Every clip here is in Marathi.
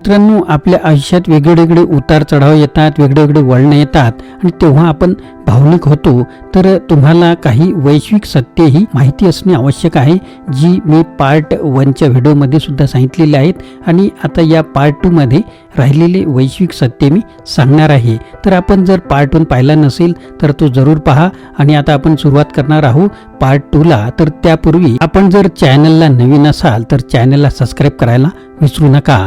मित्रांनो आपल्या आयुष्यात वेगळेवेगळे उतार चढाव येतात वेगळेवेगळे वळणं येतात आणि तेव्हा आपण भावनिक होतो. तर तुम्हाला काही वैश्विक सत्यही माहिती असणे आवश्यक आहे जी मी पार्ट वनच्या व्हिडिओमध्ये सुद्धा सांगितलेली आहेत आणि आता या पार्ट टूमध्ये राहिलेले वैश्विक सत्य मी सांगणार आहे. तर आपण जर पार्ट वन पाहिला नसेल तर तो जरूर पहा आणि आता आपण सुरुवात करणार आहोत पार्ट टूला तर त्यापूर्वी आपण जर चॅनलला नवीन असाल तर चॅनलला सबस्क्राईब करायला विसरू नका.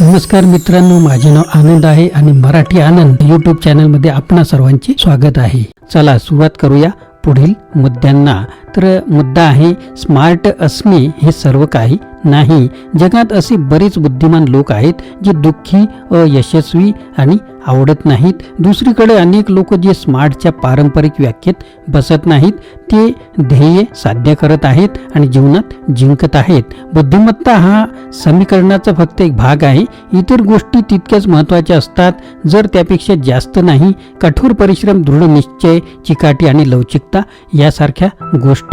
नमस्कार मित्रांनो माझे नाव आनंद आहे आणि मराठी आनंद यूट्यूब चॅनलमध्ये आपणा सर्वांचे स्वागत आहे. चला सुरुवात करूया पुढील मुद्द्यांना. मात्र मुद्दा आहे स्मार्ट असणे हे सर्व काही नाही. जगात असे बरेच बुद्धिमान लोक आहेत जे दुःखी अयशस्वी आणि आवडत नाहीत. दुसरीकडे अनेक लोक जे स्मार्टच्या पारंपरिक व्याख्येत बसत नाहीत ते ध्येय साध्य करत आहेत आणि जीवनात जिंकत आहेत. बुद्धिमत्ता हा समीकरणाचा फक्त एक भाग आहे. इतर गोष्टी तितक्याच महत्त्वाच्या असतात. जर त्यापेक्षा जास्त नाही कठोर परिश्रम दृढ निश्चय चिकाटी आणि लवचिकता यासारख्या गोष्टी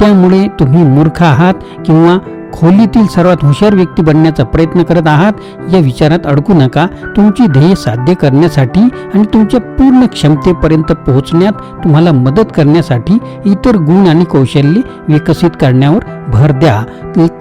त्यामुळे तुम्ही मूर्ख आहात किंवा खोलीतील सर्वात हुशार व्यक्ती बनण्याचा प्रयत्न करत आहात या विचारात अडकू नका. तुमची ध्येय साध्य करण्यासाठी आणि तुमच्या पूर्ण क्षमतेपर्यंत पोहोचण्यात तुम्हाला मदत करण्यासाठी इतर गुण आणि कौशल्ये विकसित करण्यावर भर द्या.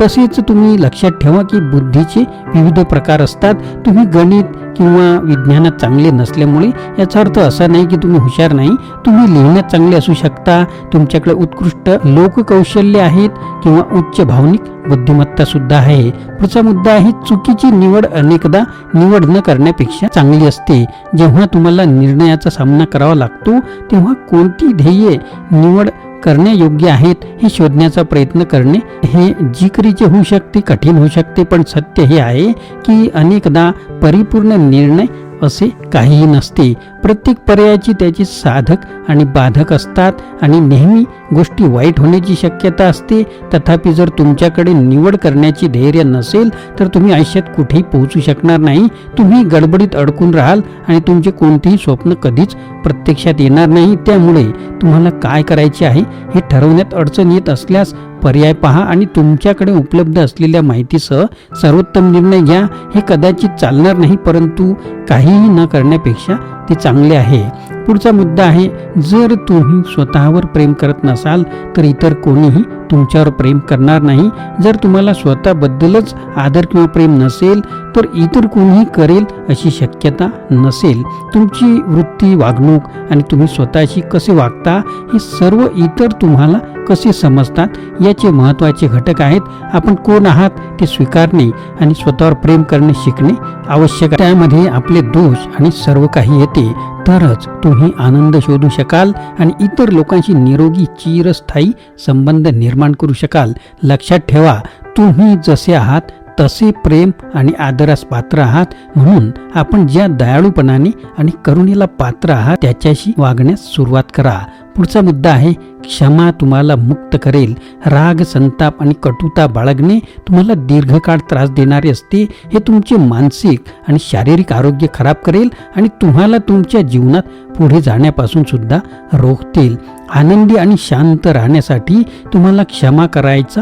तसेच तुम्ही लक्षात ठेवा की बुद्धीचे विविध प्रकार असतात. तुम्ही गणित किंवा विज्ञानात चांगले नसल्यामुळे याचा अर्थ असा नाही की तुम्ही हुशार नाही. तुम्ही लिहिण्यात चांगले असू शकता. तुमच्याकडे उत्कृष्ट लोककौशल्य आहेत किंवा उच्च भावनिक बुद्धिमत्ता सुद्धा आहे. पुढचा मुद्दा आहे चुकीची निवड अनेकदा निवड न करण्यापेक्षा चांगली असते. जेव्हा तुम्हाला निर्णयाचा सामना करावा लागतो तेव्हा कोणती ध्येय निवड करण्यायोग्य आहेत हे शोधण्याचा प्रयत्न करणे हे जिकरीचे होऊ शकते कठीण होऊ शकते पण सत्य हे आहे की अनेकदा परिपूर्ण निर्णय असे काहीही नसते. प्रत्येक पर्यायाची त्याची साधक आणि बाधक असतात आणि नेहमी गोष्टी वाईट होण्याची शक्यता असते. तथापि जर तुमच्याकडे निवड करण्याची धैर्य नसेल तर तुम्ही आयुष्यात कुठेही पोहोचू शकणार नाही. तुम्ही गडबडीत अडकून राहाल आणि तुमचे कोणतेही स्वप्न कधीच प्रत्यक्षात येणार नाही. त्यामुळे तुम्हाला काय करायचे आहे हे ठरवण्यात अडचण येत असल्यास पर्याय पहा आणि तुमच्याकडे उपलब्ध असलेल्या माहितीसह सर्वोत्तम निर्णय घ्या. हे कदाचित चालणार नाही परंतु काहीही न करण्यापेक्षा ते चांगले आहे. पुढचा मुद्दा आहे जर तुम्ही स्वतःवर प्रेम करत नसाल तर इतर कोणीही तुमच्यावर प्रेम करणार नाही. जर तुम्हाला स्वतःबद्दलच आदर किंवा प्रेम नसेल तर इतर कोणीही करेल अशी शक्यता नसेल. तुमची वृत्ती वागणूक आणि तुम्ही स्वतःशी कसे वागता हे सर्व इतर तुम्हाला कसे समजतात याचे महत्त्वाचे घटक आहेत. आपण कोण आहात ते स्वीकारणे आणि स्वतःवर प्रेम करणे शिकणे आवश्यक त्यामध्ये आपले दोष आणि सर्व काही येते. तरच तुम्ही आनंद शोधू शकाल आणि इतर लोकांशी निरोगी चिरस्थायी संबंध निर्माण करू शकाल. लक्षात ठेवा तुम्ही जसे आहात तसे प्रेम आणि आदरास पात्र आहात म्हणून आपण ज्या दयाळूपणाने आणि करुणेला पात्र आहात त्याच्याशी वागण्यास सुरुवात करा. पुढचा मुद्दा आहे क्षमा तुम्हाला मुक्त करेल. राग संताप आणि कटुता बाळगणे तुम्हाला दीर्घकाळ त्रास देणारे असते. हे तुमचे मानसिक आणि शारीरिक आरोग्य खराब करेल आणि तुम्हाला तुमच्या जीवनात पुढे जाण्यापासून सुद्धा रोखतील. आनंदी आणि शांत राहण्यासाठी तुम्हाला क्षमा करायचा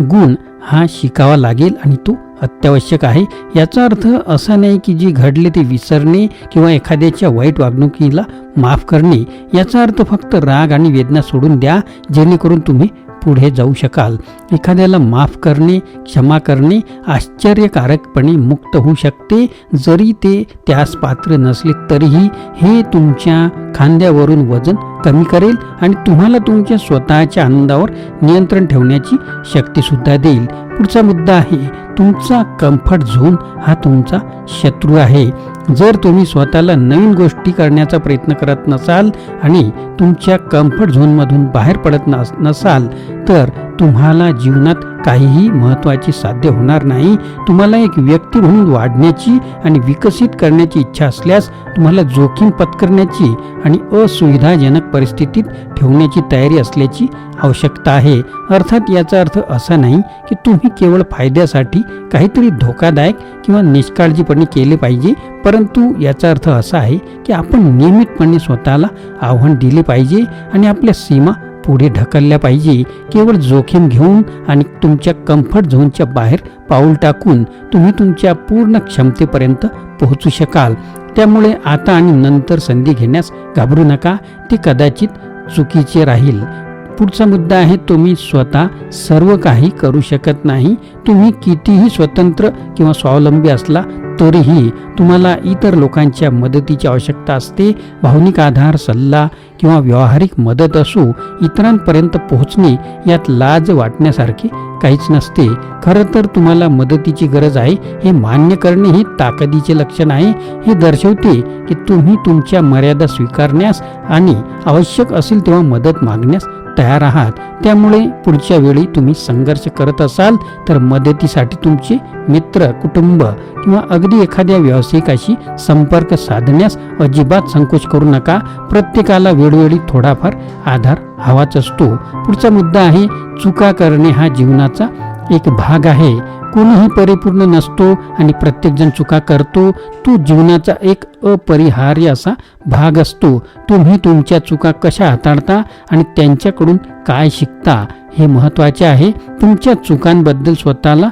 गुण हा शिकावा लागेल आणि तो अत्यावश्यक आहे. याचा अर्थ असा नाही की जे घडले ते विसरणे किंवा एखाद्याच्या वाईट वागणुकीला माफ करणे. याचा अर्थ फक्त राग आणि वेदना सोडून द्या जेणेकरून तुम्ही पुढे जाऊ शकाल. एखाद्याला माफ करणे क्षमा करणे आश्चर्यकारकपणे मुक्त होऊ शकते. जरी ते त्यास पात्र नसले तरीही हे तुमच्या खांद्यावरून वजन कमी करेल आणि तुम्हाला तुमच्या स्वतःच्या आनंदावर नियंत्रण ठेवण्याची शक्तीसुद्धा देईल. पुढचा मुद्दा आहे तुमचा कम्फर्ट झोन हा तुमचा शत्रू आहे. जर तुम्ही स्वतःला नवीन गोष्टी करण्याचा प्रयत्न करत नसाल आणि तुमच्या कम्फर्ट झोनमधून बाहेर पडत नस नसाल तर तुम्हाला जीवनात काहीही महत्त्वाचे साध्य होणार नाही. तुम्हाला एक व्यक्ती म्हणून वाढण्याची आणि विकसित करण्याची इच्छा असल्यास तुम्हाला जोखीम पत्करण्याची आणि असुविधाजनक परिस्थितीत ठेवण्याची तयारी असल्याची आवश्यकता आहे. अर्थात याचा अर्थ असा नाही की तुम्ही केवळ फायद्यासाठी काहीतरी धोकादायक किंवा निष्काळजीपणे केले पाहिजे परंतु याचा अर्थ असा आहे की आपण नियमितपणे स्वतःला आव्हान दिले पाहिजे आणि आपल्या सीमा पुढे ढकलल्या पाहिजे. केवळ जोखीम घेऊन आणि तुमच्या कम्फर्ट झोनच्या बाहेर पाऊल टाकून तुम्ही तुमच्या पूर्ण क्षमतेपर्यंत पोहोचू शकाल. त्यामुळे आता आणि नंतर संधी घेण्यास घाबरू नका. ती कदाचित चुकीचे राहील. पुढचा मुद्दा आहे तुम्ही स्वतः सर्व काही करू शकत नाही. तुम्ही कितीही स्वतंत्र किंवा स्वावलंबी असला तरीही तुम्हाला इतर लोकांच्या मदतीची आवश्यकता असते. भावनिक आधार सल्ला किंवा व्यावहारिक मदत असो इतरांपर्यंत पोहोचणे यात लाज वाटण्यासारखे काहीच नसते. खरं तर तुम्हाला मदतीची गरज आहे हे मान्य करणे हे ताकदीचे लक्षण आहे. हे दर्शवते की तुम्ही तुमच्या मर्यादा स्वीकारण्यास आणि आवश्यक असेल तेव्हा मदत मागण्यास तयार आहात. त्यामुळे पुढच्या वेळी तुम्ही संघर्ष करत असाल तर मदतीसाठी तुमचे मित्र कुटुंब किंवा अगदी एखाद्या व्यावसायिकाशी संपर्क साधण्यास अजिबात संकोच करू नका. प्रत्येकाला वेळोवेळी थोडाफार आधार हवाच असतो. पुढचा मुद्दा आहे चुका करणे हा जीवनाचा एक भाग आहे. कोणीही परिपूर्ण नसतो आणि प्रत्येकजण चुका करतो तो जीवनाचा एक अपरिहार्य असा भाग असतो. तुम्ही तुमच्या चुका कशा हाताळता आणि त्यांच्याकडून काय शिकता हे महत्त्वाचे आहे. तुमच्या चुकांबद्दल स्वतःला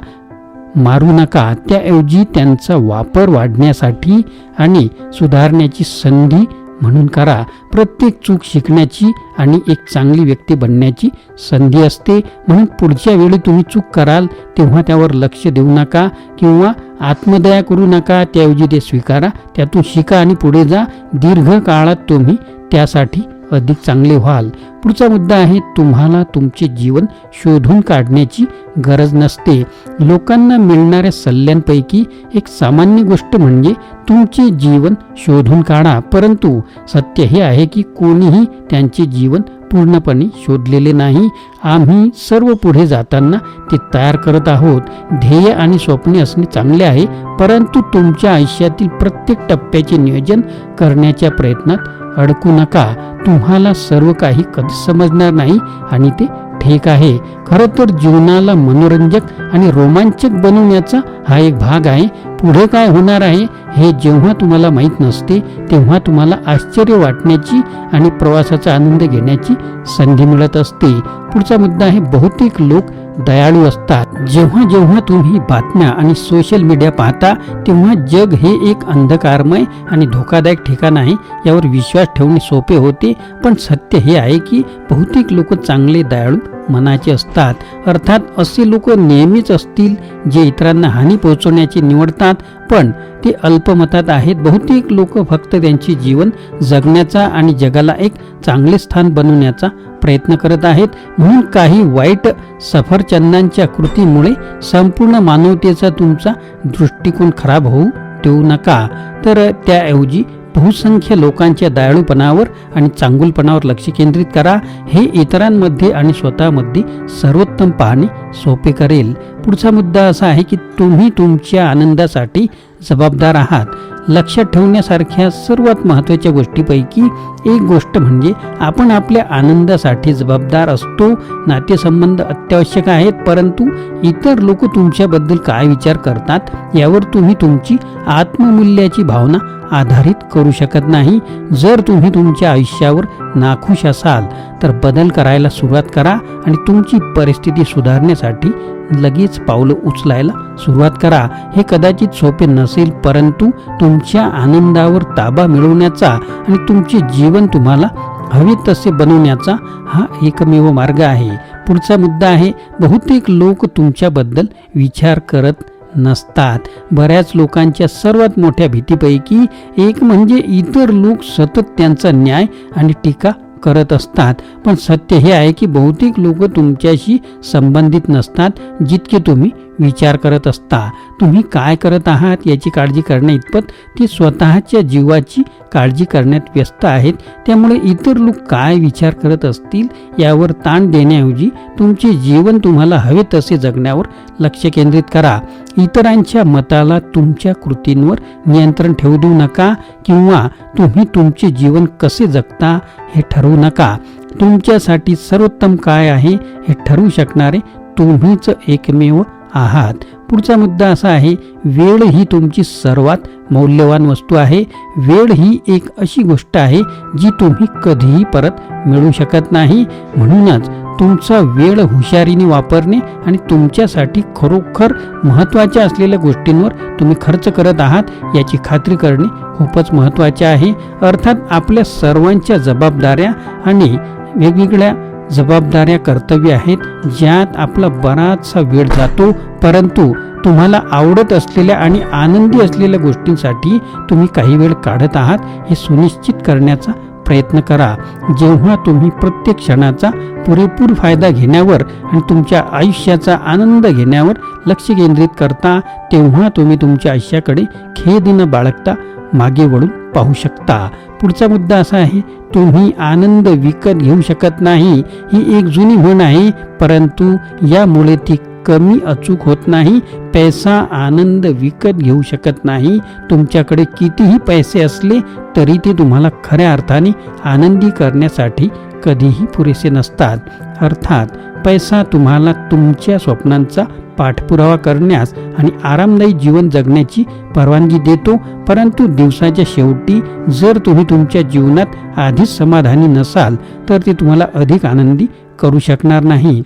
मारू नका. त्याऐवजी त्यांचा वापर वाढण्यासाठी आणि सुधारण्याची संधी म्हणून करा. प्रत्येक चूक शिकण्याची आणि एक चांगली व्यक्ती बनण्याची संधी असते. म्हणून पुढच्या वेळी तुम्ही चूक कराल तेव्हा त्यावर लक्ष देऊ नका किंवा आत्मदया करू नका. त्याऐवजी ते स्वीकारा. त्यातून शिका आणि पुढे जा. दीर्घ काळात तुम्ही त्यासाठी अधिक चांगले व्हाल. पुढचा मुद्दा आहे तुम्हाला तुमचे जीवन शोधून काढण्याची गरज नसते. लोकांना मिळणाऱ्या सल्ल्यांपैकी एक सामान्य गोष्ट म्हणजे तुमचे जीवन शोधून काढा. परंतु सत्य हे आहे की कोणीही त्यांचे जीवन पूर्णपणे शोधलेले नाही. आम्ही सर्व पुढे जाताना ते तयार करत आहोत. ध्येय आणि स्वप्ने असणे चांगले आहे परंतु तुमच्या आयुष्यातील प्रत्येक टप्प्याचे नियोजन करण्याच्या प्रयत्नात अडकू नका. तुम्हाला सर्व काही कधी समजणार नाही आणि ते ठीक आहे. खरं तर जीवनाला मनोरंजक आणि रोमांचक बनवण्याचा हा एक भाग आहे. पुढे काय होणार आहे हे जेव्हा तुम्हाला माहीत नसते तेव्हा तुम्हाला आश्चर्य वाटण्याची आणि प्रवासाचा आनंद घेण्याची संधी मिळत असते. पुढचा मुद्दा आहे बहुतेक लोक दयाळू असतात. जेव्हा जेव्हा तुम्ही बातम्या आणि सोशल मीडिया पाहता तेव्हा जग हे एक अंधकारमय आणि धोकादायक ठिकाण आहे यावर विश्वास ठेवणे सोपे होते. पण सत्य हे आहे की बहुतेक लोक चांगले दयाळू मनाचे असतात. अर्थात असे लोक नेहमीच असतील जे इतरांना हानी पोहोचवण्याचे निवडतात पण ते अल्पमतात आहेत. बहुतेक लोक फक्त त्यांचे जीवन जगण्याचा आणि जगाला एक चांगले स्थान बनवण्याचा प्रयत्न करत आहेत. म्हणून काही वाईट सफरचंदांच्या कृतीमुळे संपूर्ण मानवतेचा तुमचा दृष्टिकोन खराब होऊ देऊ नका. तर त्याऐवजी बहुसंख्य लोकांच्या दयाळूपणावर आणि चांगुलपणावर लक्ष केंद्रित करा. हे इतरांमध्ये आणि स्वतःमध्ये सर्वोत्तम पाहणे सोपे करेल. पुढचा मुद्दा असा आहे की तुम्ही तुमच्या आनंदासाठी जबाबदार आहात. लक्षात ठेवण्यासारख्या सर्वात महत्त्वाच्या गोष्टीपैकी एक गोष्ट म्हणजे आपण आपल्या आनंदासाठी जबाबदार असतो नातेसंबंध अत्यावश्यक आहेत परंतु इतर लोक तुमच्याबद्दल काय विचार करतात यावर तुम्ही तुमची आत्ममूल्याची भावना आधारित करू शकत नाही. जर तुम्ही तुमच्या आयुष्यावर नाखुश असाल तर बदल करायला सुरुवात करा आणि तुमची परिस्थिती सुधारण्यासाठी लगेच पावलं उचलायला सुरुवात करा. हे कदाचित सोपे नसेल परंतु तुमच्या आनंदावर ताबा मिळवण्याचा आणि तुमचे जीवन तुम्हाला हवे तसे बनवण्याचा हा एकमेव मार्ग आहे. पुढचा मुद्दा आहे बहुतेक लोक तुमच्याबद्दल विचार करत नसतात. बऱ्याच लोकांच्या सर्वात मोठ्या भीतीपैकी एक म्हणजे इतर लोक सतत त्यांचा न्याय आणि टीका करत असतात. पण सत्य हे आहे की बहुतेक लोक तुमच्याशी संबंधित नसतात जितके तुम्ही विचार करत असता. तुम्ही काय करत आहात याची काळजी करण्या इतपत ते स्वतःच्या जीवाची काळजी करण्यात व्यस्त आहेत. त्यामुळे इतर लोक काय विचार करत असतील यावर ताण देण्याऐवजी तुमचे जीवन तुम्हाला हवे तसे जगण्यावर लक्ष केंद्रित करा. इतरांच्या मताला तुमच्या कृतींवर नियंत्रण ठेवू देऊ नका किंवा तुम्ही तुमचे जीवन कसे जगता हे ठरवू नका. तुमच्यासाठी सर्वोत्तम काय आहे हे ठरवू शकणारे तुम्हीच एकमेव आहात. पुढचा मुद्दा असा आहे वेळ ही तुमची सर्वात मौल्यवान वस्तू आहे. वेळ ही एक अशी गोष्ट आहे जी तुम्ही कधीही परत मिळू शकत नाही. म्हणूनच तुमचा वेळ हुशारीने वापरणे आणि तुमच्यासाठी खरोखर महत्त्वाच्या असलेल्या गोष्टींवर तुम्ही खर्च करत आहात याची खात्री करणे खूपच महत्त्वाचे आहे. अर्थात आपल्या सर्वांच्या जबाबदाऱ्या आणि वेगवेगळ्या जबाबदाऱ्या कर्तव्य आहेत ज्यात आपला बराचसा वेळ जातो. परंतु तुम्हाला आवडत असलेल्या आणि आनंदी असलेल्या गोष्टींसाठी तुम्ही काही वेळ काढत आहात हे सुनिश्चित करण्याचा प्रयत्न करा. जेव्हा तुम्ही प्रत्येक क्षणाचा पुरेपूर फायदा घेण्यावर आणि तुमच्या आयुष्याचा आनंद घेण्यावर लक्ष केंद्रित करता तेव्हा तुम्ही तुमच्या आयुष्याकडे खेदीनं बाळगता मागे वळून पाहू शकता. पुढचा मुद्दा असा आहे तुम्ही आनंद विकत घेऊ शकत नाही ही एक जुनी म्हण आहे परंतु यामुळे ती कमी अचूक होत नाही पैसा आनंद विकत घेऊ शकत नाही तुमच्याकडे कितीही पैसे असले तरी ते तुम्हाला खऱ्या अर्थाने आनंदी करण्यासाठी कधीही पुरेसे नसतात. अर्थात पैसा तुम्हाला तुमच्या स्वप्नांचा पाठपुरावा करण्यास आणि आरामदायी जीवन जगण्याची परवानगी देतो परंतु दिवसाच्या शेवटी जर तुम्ही तुमच्या जीवनात आधीच समाधानी नसाल तर ते तुम्हाला अधिक आनंदी करू शकणार नाही.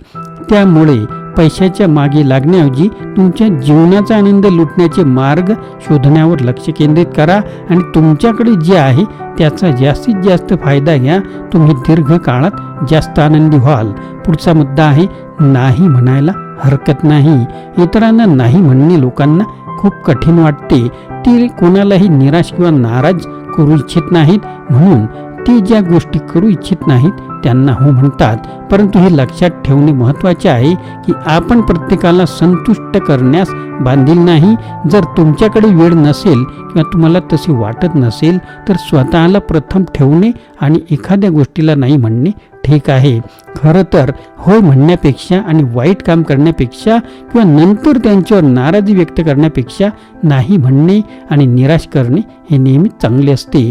त्यामुळे पैशाच्या मागे लागण्याऐवजी तुमच्या जीवनाचा आनंद लुटण्याचे मार्ग शोधण्यावर लक्ष केंद्रित करा आणि तुमच्याकडे जे आहे त्याचा जास्तीत जास्त फायदा घ्या. तुम्ही दीर्घ काळात जास्त आनंदी व्हाल. पुढचा मुद्दा आहे नाही म्हणायला हरकत नाही. इतरांना नाही म्हणणे लोकांना खूप कठीण वाटते. ते कोणालाही निराश किंवा नाराज करू इच्छित नाहीत. म्हणून ते ज्या गोष्टी करू इच्छित नाहीत त्यांना हो म्हणतात. परंतु हे लक्षात ठेवणे महत्त्वाचे आहे की आपण प्रत्येकाला संतुष्ट करण्यास बांधील नाही. जर तुमच्याकडे वेळ नसेल किंवा तुम्हाला तसे वाटत नसेल तर स्वतःला प्रथम ठेवणे आणि एखाद्या गोष्टीला नाही म्हणणे ठीक आहे. खरं तर होय म्हणण्यापेक्षा आणि वाईट काम करण्यापेक्षा किंवा नंतर त्यांच्यावर नाराजी व्यक्त करण्यापेक्षा नाही म्हणणे आणि निराश करणे हे नेहमीच चांगले असते.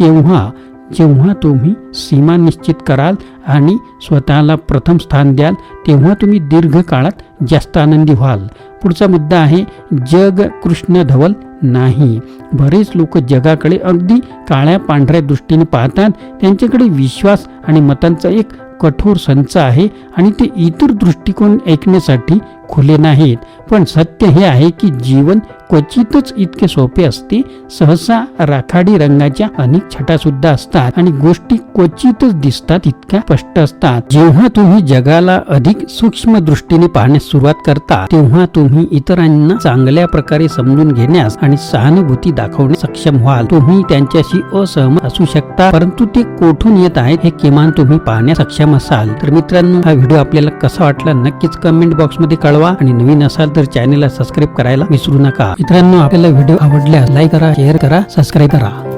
तेव्हा जेव्हा तुम्ही सीमा निश्चित कराल आणि स्वतःला प्रथम स्थान द्याल तेव्हा तुम्ही दीर्घ काळात जास्त आनंदी व्हाल. पुढचा मुद्दा आहे जग कृष्ण धवल नाही. बरेच लोक जगाकडे अगदी काळ्या पांढऱ्या दृष्टीने पाहतात. त्यांच्याकडे विश्वास आणि मतांचा एक कठोर संच आहे आणि ते इतर दृष्टिकोन ऐकण्यासाठी खुले नाहीत. पण सत्य हे आहे की जीवन क्वचितच इतके सोपे असते. सहसा राखाडी रंगाच्या अनेक छटा सुद्धा असतात आणि गोष्टी क्वचितच दिसतात इतक्या स्पष्ट असतात. जेव्हा तुम्ही जगाला अधिक सूक्ष्म दृष्टीने पाहण्यास सुरुवात करता तेव्हा तुम्ही इतरांना चांगल्या प्रकारे समजून घेण्यास आणि सहानुभूती दाखवण्यास सक्षम व्हाल. तुम्ही त्यांच्याशी असहमत असू शकता परंतु ते कोठून येत आहेत हे किमान तुम्ही पाहण्यास सक्षम असाल. तर मित्रांनो हा व्हिडिओ आपल्याला कसा वाटला नक्कीच कमेंट बॉक्समध्ये करावा आणि नवीन असाल तर चॅनेलला सबस्क्राईब करायला विसरू नका. मित्रांनो आपल्याला व्हिडिओ आवडल्यास लाईक करा शेअर करा सबस्क्राईब करा.